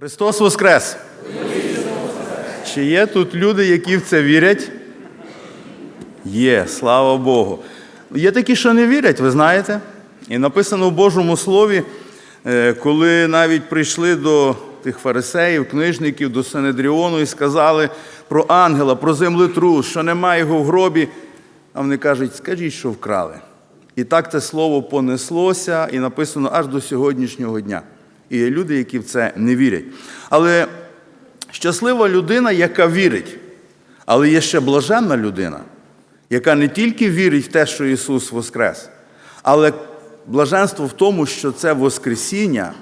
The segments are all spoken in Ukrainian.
Христос Воскрес! Чи є тут люди, які в це вірять? Є, слава Богу. Є такі, що не вірять, ви знаєте. І написано в Божому Слові, е, коли навіть прийшли до тих фарисеїв, книжників, до Синедріону і сказали про ангела, про землетрус, що немає його в гробі. А вони кажуть, скажіть, що вкрали. І так це слово понеслося, і написано аж до сьогоднішнього дня. І є люди, які в це не вірять. Але щаслива людина, яка вірить, але є ще блаженна людина, яка не тільки вірить в те, що Ісус Воскрес, але блаженство в тому, що це Воскресіння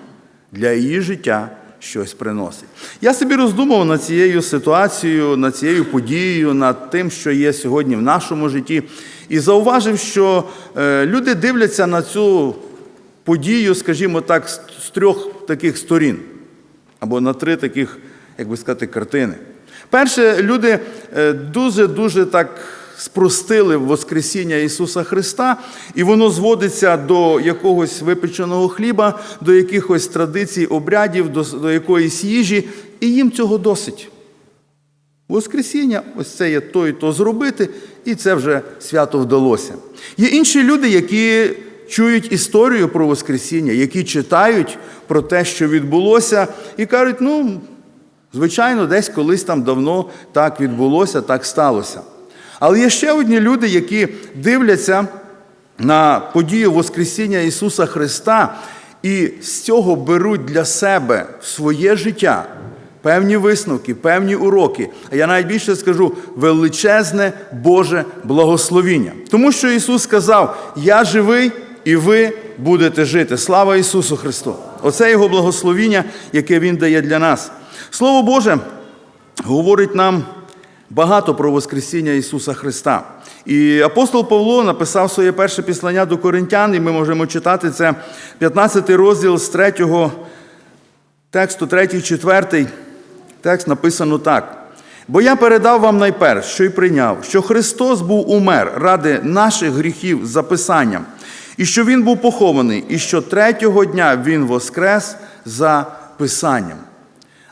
для її життя щось приносить. Я собі роздумав над цією ситуацією, над цією подією, над тим, що є сьогодні в нашому житті, і зауважив, що е, люди дивляться на цю подію, скажімо так, з трьох таких сторін, або на три таких, як би сказати, картини. Перше, люди дуже-дуже так спростили Воскресіння Ісуса Христа, і воно зводиться до якогось випеченого хліба, до якихось традицій, обрядів, до, до якоїсь їжі, і їм цього досить. Воскресіння, ось це є то і то зробити, і це вже свято вдалося. Є інші люди, які чують історію про Воскресіння, які читають про те, що відбулося, і кажуть, ну, звичайно, десь колись там давно так відбулося, так сталося. Але є ще одні люди, які дивляться на подію Воскресіння Ісуса Христа і з цього беруть для себе своє життя певні висновки, певні уроки. А я навіть більше скажу величезне Боже благословіння. Тому що Ісус сказав: Я живий і ви будете жити. Слава Ісусу Христу! Оце Його благословіння, яке Він дає для нас. Слово Боже говорить нам багато про Воскресіння Ісуса Христа. І апостол Павло написав своє перше післання до Коринтян, і ми можемо читати це 15 розділ з 3 тексту, 3, 4 текст написано так. Бо я передав вам найперш, що й прийняв, що Христос був умер ради наших гріхів за Писанням, і що Він був похований, і що третього дня Він воскрес за Писанням.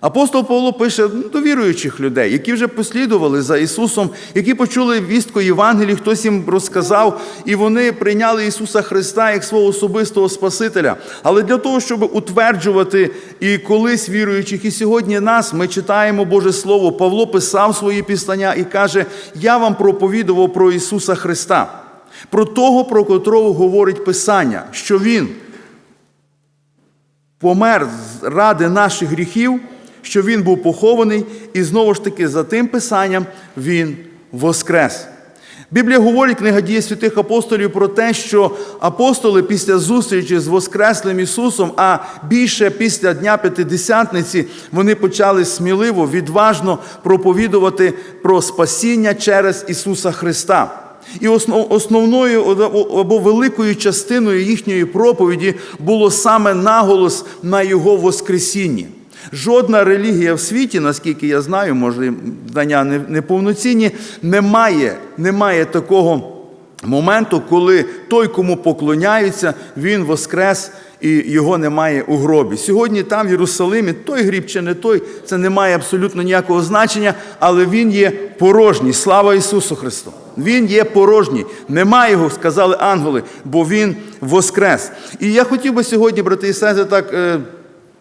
Апостол Павло пише до віруючих людей, які вже послідували за Ісусом, які почули вістку Євангелії, хтось їм розказав, і вони прийняли Ісуса Христа як свого особистого Спасителя. Але для того, щоб утверджувати і колись віруючих, і сьогодні нас, ми читаємо Боже Слово. Павло писав свої післання і каже: Я вам проповідував про Ісуса Христа, про того, про котрого говорить Писання, що Він помер ради наших гріхів що він був похований, і знову ж таки за тим писанням він воскрес. Біблія говорить, книга дії святих апостолів про те, що апостоли після зустрічі з Воскреслим Ісусом, а більше після Дня П'ятидесятниці, вони почали сміливо, відважно проповідувати про спасіння через Ісуса Христа. І основною або великою частиною їхньої проповіді було саме наголос на Його Воскресінні. Жодна релігія в світі, наскільки я знаю, може, знання неповноцінні, не має, не має такого моменту, коли той, кому поклоняються, він воскрес і його немає у гробі. Сьогодні там, в Єрусалимі, той гріб чи не той, це не має абсолютно ніякого значення, але він є порожній. Слава Ісусу Христу! Він є порожній. Немає його, сказали ангели, бо Він воскрес. І я хотів би сьогодні, брати і сестри, так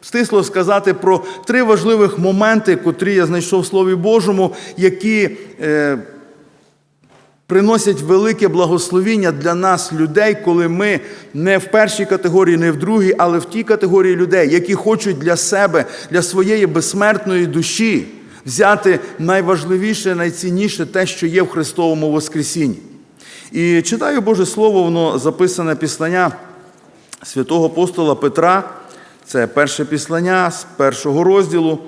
стисло сказати про три важливих моменти, котрі я знайшов в Слові Божому, які е, приносять велике благословіння для нас, людей, коли ми не в першій категорії, не в другій, але в тій категорії людей, які хочуть для себе, для своєї безсмертної душі взяти найважливіше, найцінніше те, що є в Христовому Воскресінні. І читаю Боже Слово, воно записане післання святого апостола Петра. Це перше післання з першого розділу,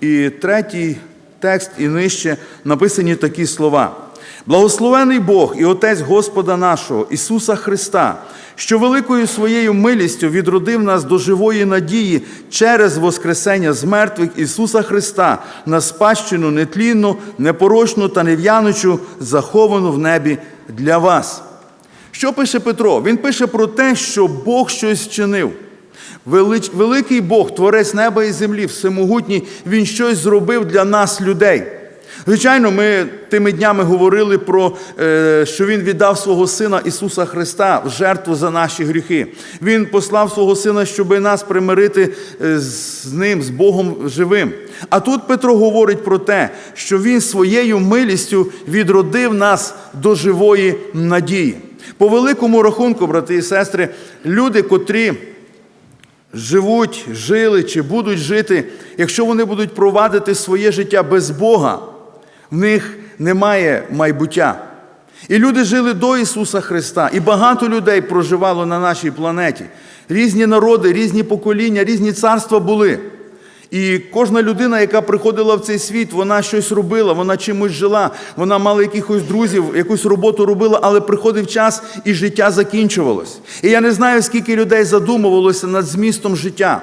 і третій текст і нижче написані такі слова. Благословений Бог і Отець Господа нашого, Ісуса Христа, що великою своєю милістю відродив нас до живої надії через Воскресення з мертвих Ісуса Христа на спадщину нетлінну, непорочну та нев'янучу, заховану в небі для вас. Що пише Петро? Він пише про те, що Бог щось. Велич, великий Бог, творець неба і землі, всемогутній, Він щось зробив для нас, людей. Звичайно, ми тими днями говорили про е, що Він віддав свого Сина Ісуса Христа в жертву за наші гріхи. Він послав свого Сина, щоб нас примирити е, з Ним, з Богом живим. А тут Петро говорить про те, що Він своєю милістю відродив нас до живої надії. По великому рахунку, брати і сестри, люди, котрі живуть, жили чи будуть жити, якщо вони будуть провадити своє життя без Бога, в них немає майбуття. І люди жили до Ісуса Христа, і багато людей проживало на нашій планеті. Різні народи, різні покоління, різні царства були. І кожна людина, яка приходила в цей світ, вона щось робила, вона чимось жила, вона мала якихось друзів, якусь роботу робила, але приходив час і життя закінчувалось. І я не знаю, скільки людей задумувалося над змістом життя.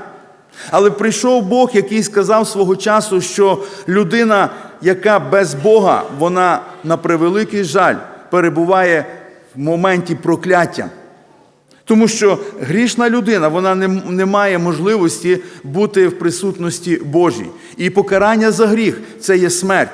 Але прийшов Бог, який сказав свого часу, що людина, яка без Бога, вона на превеликий жаль перебуває в моменті прокляття. Тому що грішна людина вона не, не має можливості бути в присутності Божій. І покарання за гріх це є смерть.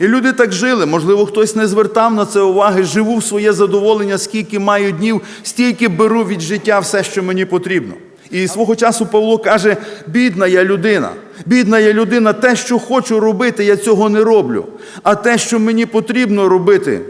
І люди так жили. Можливо, хтось не звертав на це уваги, живу в своє задоволення, скільки маю днів, стільки беру від життя все, що мені потрібно. І свого часу Павло каже: бідна я людина, бідна я людина, те, що хочу робити, я цього не роблю. А те, що мені потрібно робити,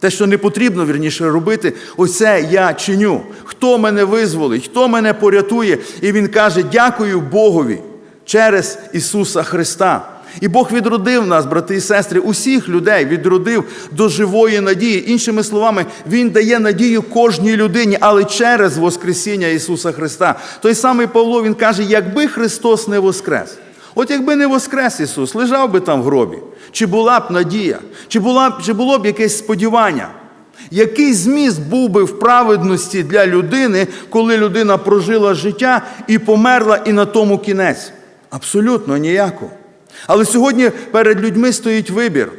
те, що не потрібно вірніше робити, оце я чиню. Хто мене визволить, хто мене порятує? І він каже: дякую Богові через Ісуса Христа. І Бог відродив нас, брати і сестри, усіх людей відродив до живої надії. Іншими словами, Він дає надію кожній людині, але через Воскресіння Ісуса Христа. Той самий Павло Він каже, якби Христос не воскрес. От якби не воскрес Ісус, лежав би там в гробі, чи була б надія, чи, була, чи було б якесь сподівання? Який зміст був би в праведності для людини, коли людина прожила життя і померла, і на тому кінець? Абсолютно ніякого. Але сьогодні перед людьми стоїть вибір.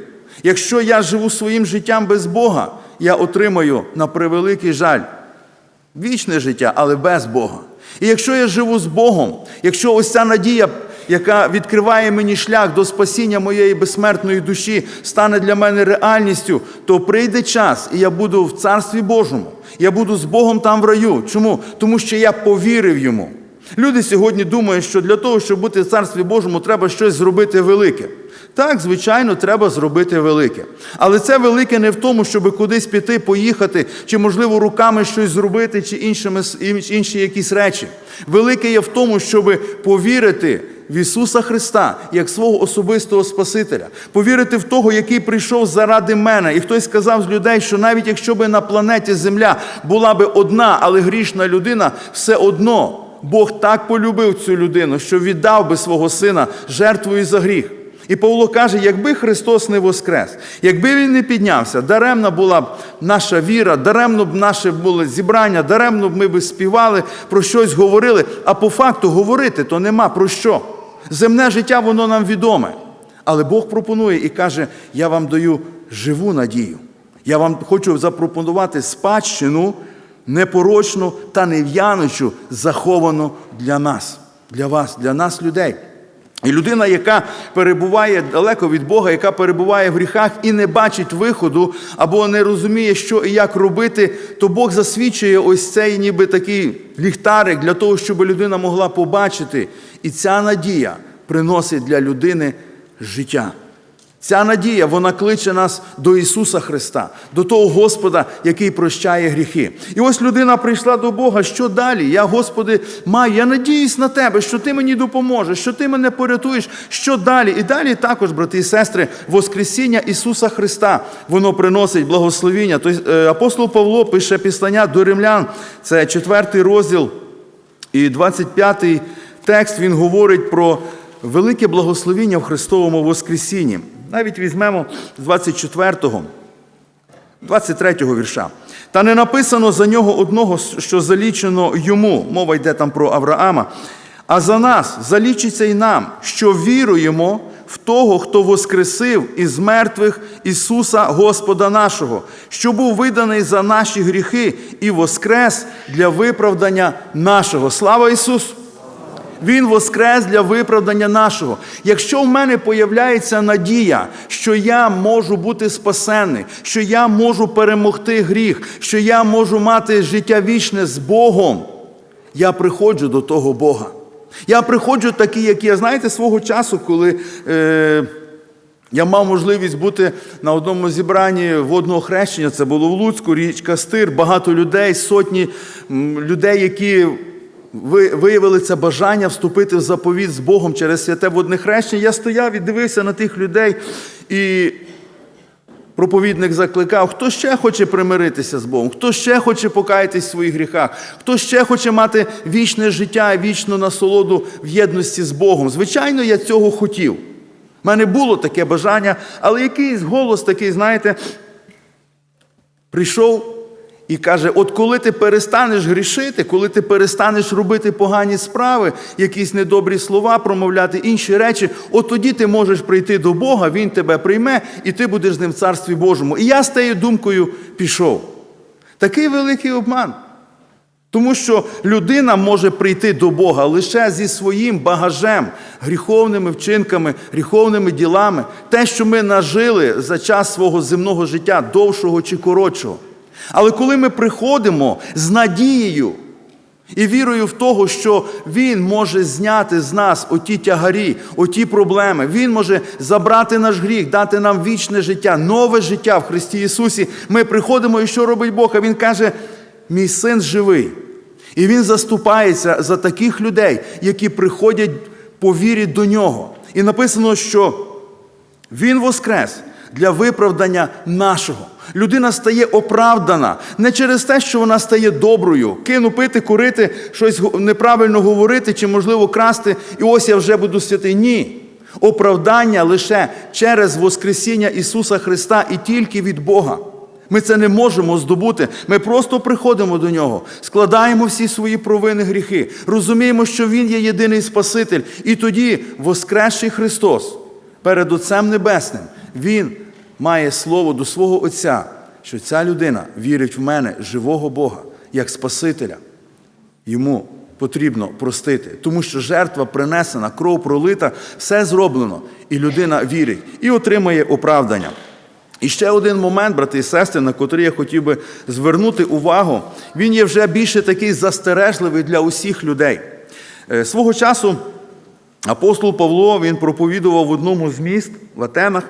Якщо я живу своїм життям без Бога, я отримаю на превеликий жаль вічне життя, але без Бога. І якщо я живу з Богом, якщо ось ця надія, яка відкриває мені шлях до спасіння моєї безсмертної душі, стане для мене реальністю, то прийде час, і я буду в Царстві Божому. Я буду з Богом там в раю. Чому? Тому що я повірив йому. Люди сьогодні думають, що для того, щоб бути в Царстві Божому, треба щось зробити велике. Так, звичайно, треба зробити велике. Але це велике не в тому, щоб кудись піти, поїхати, чи, можливо, руками щось зробити, чи іншими, інші якісь речі. Велике є в тому, щоб повірити в Ісуса Христа як свого особистого Спасителя, повірити в того, який прийшов заради мене. І хтось сказав з людей, що навіть якщо би на планеті Земля була би одна, але грішна людина, все одно Бог так полюбив цю людину, що віддав би свого сина жертвою за гріх. І Павло каже, якби Христос не воскрес, якби Він не піднявся, даремна була б наша віра, даремно б наше було зібрання, даремно б ми б співали, про щось говорили. А по факту говорити то нема про що. Земне життя, воно нам відоме. Але Бог пропонує і каже: я вам даю живу надію. Я вам хочу запропонувати спадщину непорочну та нев'яночу, заховану для нас, для вас, для нас, людей. І людина, яка перебуває далеко від Бога, яка перебуває в гріхах і не бачить виходу, або не розуміє, що і як робити, то Бог засвідчує ось цей ніби такий ліхтарик для того, щоб людина могла побачити. І ця надія приносить для людини життя. Ця надія, вона кличе нас до Ісуса Христа, до того Господа, який прощає гріхи. І ось людина прийшла до Бога. Що далі? Я, Господи, маю, я надіюсь на Тебе, що Ти мені допоможеш, що Ти мене порятуєш. Що далі? І далі також, брати і сестри, Воскресіння Ісуса Христа, воно приносить благословіння. Тобто, апостол Павло пише післання до римлян, це четвертий розділ і 25 текст, він говорить про велике благословіння в Христовому Воскресінні. Навіть візьмемо з 24-го, 23-го вірша. Та не написано за нього одного, що залічено йому, мова йде там про Авраама, а за нас залічиться й нам, що віруємо в того, хто воскресив із мертвих Ісуса Господа нашого, що був виданий за наші гріхи і воскрес для виправдання нашого. Слава Ісусу! Він воскрес для виправдання нашого. Якщо в мене появляється надія, що я можу бути спасений, що я можу перемогти гріх, що я можу мати життя вічне з Богом, я приходжу до того Бога. Я приходжу такий, як я. Знаєте, свого часу, коли. Е, я мав можливість бути на одному зібранні водного хрещення. Це було в Луцьку, річка Стир, багато людей, сотні людей, які виявили це бажання вступити в заповіт з Богом через святе водне хрещення. Я стояв і дивився на тих людей, і проповідник закликав, хто ще хоче примиритися з Богом, хто ще хоче покаятись в своїх гріхах, хто ще хоче мати вічне життя, вічну насолоду в єдності з Богом. Звичайно, я цього хотів. У мене було таке бажання, але якийсь голос такий, знаєте, прийшов і каже: от коли ти перестанеш грішити, коли ти перестанеш робити погані справи, якісь недобрі слова, промовляти інші речі, от тоді ти можеш прийти до Бога, Він тебе прийме, і ти будеш з ним в Царстві Божому. І я з тією думкою пішов. Такий великий обман. Тому що людина може прийти до Бога лише зі своїм багажем, гріховними вчинками, гріховними ділами, те, що ми нажили за час свого земного життя, довшого чи коротшого. Але коли ми приходимо з надією і вірою в того, що Він може зняти з нас оті тягарі, оті проблеми, Він може забрати наш гріх, дати нам вічне життя, нове життя в Христі Ісусі, ми приходимо і що робить Бог? А Він каже, мій син живий. І він заступається за таких людей, які приходять по вірі до нього. І написано, що він воскрес для виправдання нашого. Людина стає оправдана не через те, що вона стає доброю, кину пити, курити, щось неправильно говорити чи, можливо, красти, і ось я вже буду святий. Ні. Оправдання лише через Воскресіння Ісуса Христа і тільки від Бога. Ми це не можемо здобути. Ми просто приходимо до нього, складаємо всі свої провини гріхи, розуміємо, що Він є єдиний Спаситель. І тоді Воскресший Христос перед Отцем Небесним, Він має слово до свого Отця, що ця людина вірить в мене, живого Бога, як Спасителя. Йому потрібно простити, тому що жертва принесена, кров пролита, все зроблено, і людина вірить і отримає оправдання. І ще один момент, брати і сестри, на котрий я хотів би звернути увагу, він є вже більше такий застережливий для усіх людей. Е, Свого часу апостол Павло він проповідував в одному з міст в Атенах,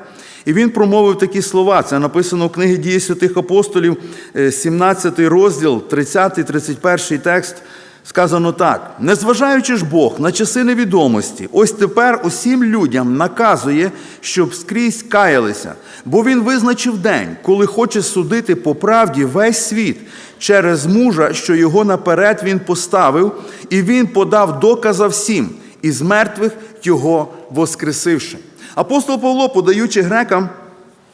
і він промовив такі слова. Це написано в книгі Дії святих апостолів, е, 17 розділ, 30-31 текст. Сказано так: незважаючи ж Бог на часи невідомості, ось тепер усім людям наказує, щоб скрізь каялися, бо він визначив день, коли хоче судити по правді весь світ через мужа, що його наперед він поставив, і він подав доказа всім, із мертвих його воскресивши. Апостол Павло, подаючи грекам.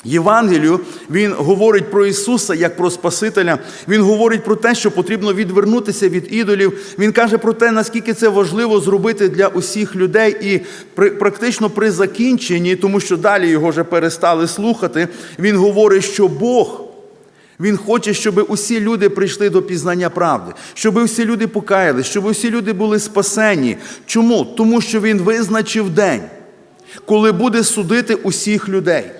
Євангелію він говорить про Ісуса як про Спасителя. Він говорить про те, що потрібно відвернутися від ідолів. Він каже про те, наскільки це важливо зробити для усіх людей, і при, практично при закінченні, тому що далі його вже перестали слухати. Він говорить, що Бог. Він хоче, щоб усі люди прийшли до пізнання правди, щоб усі люди покаялись, щоб усі люди були спасені. Чому? Тому що він визначив день, коли буде судити усіх людей.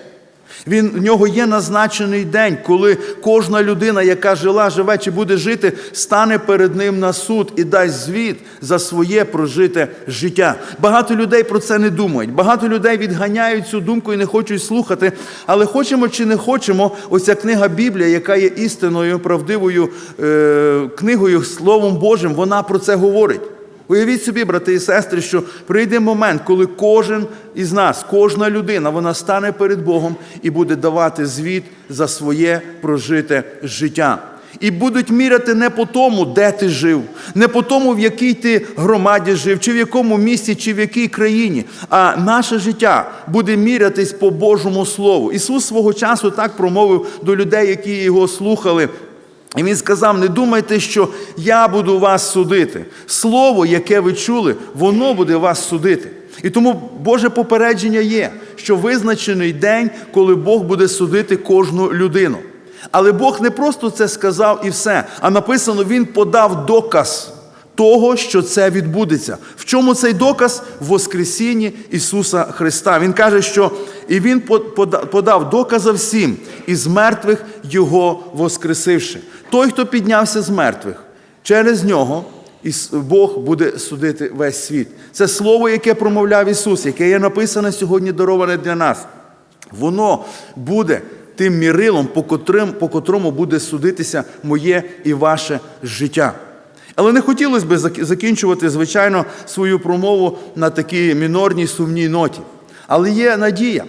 Він, в нього є назначений день, коли кожна людина, яка жила, живе чи буде жити, стане перед ним на суд і дасть звіт за своє прожите життя. Багато людей про це не думають. Багато людей відганяють цю думку і не хочуть слухати. Але хочемо чи не хочемо, оця книга Біблія, яка є істинною, правдивою е, книгою, Словом Божим, вона про це говорить. Уявіть собі, брати і сестри, що прийде момент, коли кожен із нас, кожна людина, вона стане перед Богом і буде давати звіт за своє прожите життя. І будуть міряти не по тому, де ти жив, не по тому, в якій ти громаді жив, чи в якому місті, чи в якій країні. А наше життя буде мірятись по Божому Слову. Ісус свого часу так промовив до людей, які його слухали. І він сказав: не думайте, що я буду вас судити. Слово, яке ви чули, воно буде вас судити. І тому Боже попередження є, що визначений день, коли Бог буде судити кожну людину. Але Бог не просто це сказав і все, а написано, Він подав доказ того, що це відбудеться. В чому цей доказ? В Воскресінні Ісуса Христа. Він каже, що і Він пода- подав доказа всім, із мертвих Його воскресивши. Той, хто піднявся з мертвих, через нього Бог буде судити весь світ. Це слово, яке промовляв Ісус, яке є написане сьогодні, дароване для нас. Воно буде тим мірилом, по котрому буде судитися моє і ваше життя. Але не хотілося б зак- закінчувати, звичайно, свою промову на такій мінорній сумній ноті. Але є надія.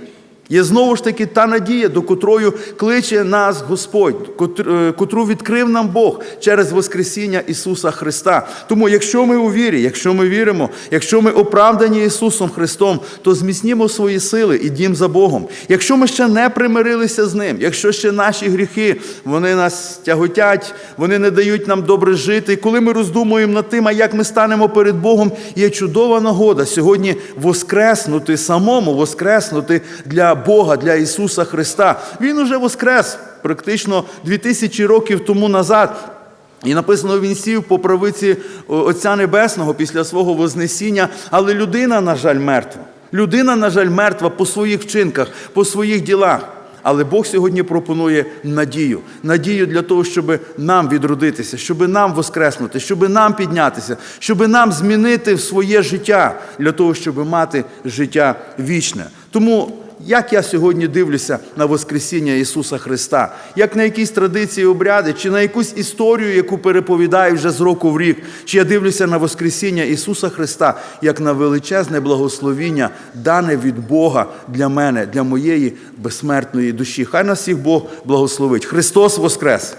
Є знову ж таки та надія, до котрою кличе нас Господь, е, котру відкрив нам Бог через Воскресіння Ісуса Христа. Тому, якщо ми у вірі, якщо ми віримо, якщо ми оправдані Ісусом Христом, то зміцнімо свої сили і дім за Богом. Якщо ми ще не примирилися з Ним, якщо ще наші гріхи вони нас тяготять, вони не дають нам добре жити. І коли ми роздумуємо над тим, а як ми станемо перед Богом, є чудова нагода сьогодні воскреснути самому, воскреснути для Бога, для Ісуса Христа. Він уже воскрес практично 2000 років тому назад. І написано, він сів по правиці Отця Небесного після свого Вознесіння, але людина, на жаль, мертва. Людина, на жаль, мертва по своїх вчинках, по своїх ділах. Але Бог сьогодні пропонує надію. Надію для того, щоб нам відродитися, щоб нам воскреснути, щоб нам піднятися, щоб нам змінити своє життя для того, щоб мати життя вічне. Тому як я сьогодні дивлюся на Воскресіння Ісуса Христа, як на якісь традиції, обряди, чи на якусь історію, яку переповідаю вже з року в рік, чи я дивлюся на Воскресіння Ісуса Христа як на величезне благословіння, дане від Бога для мене, для моєї безсмертної душі. Хай нас всіх Бог благословить. Христос Воскрес!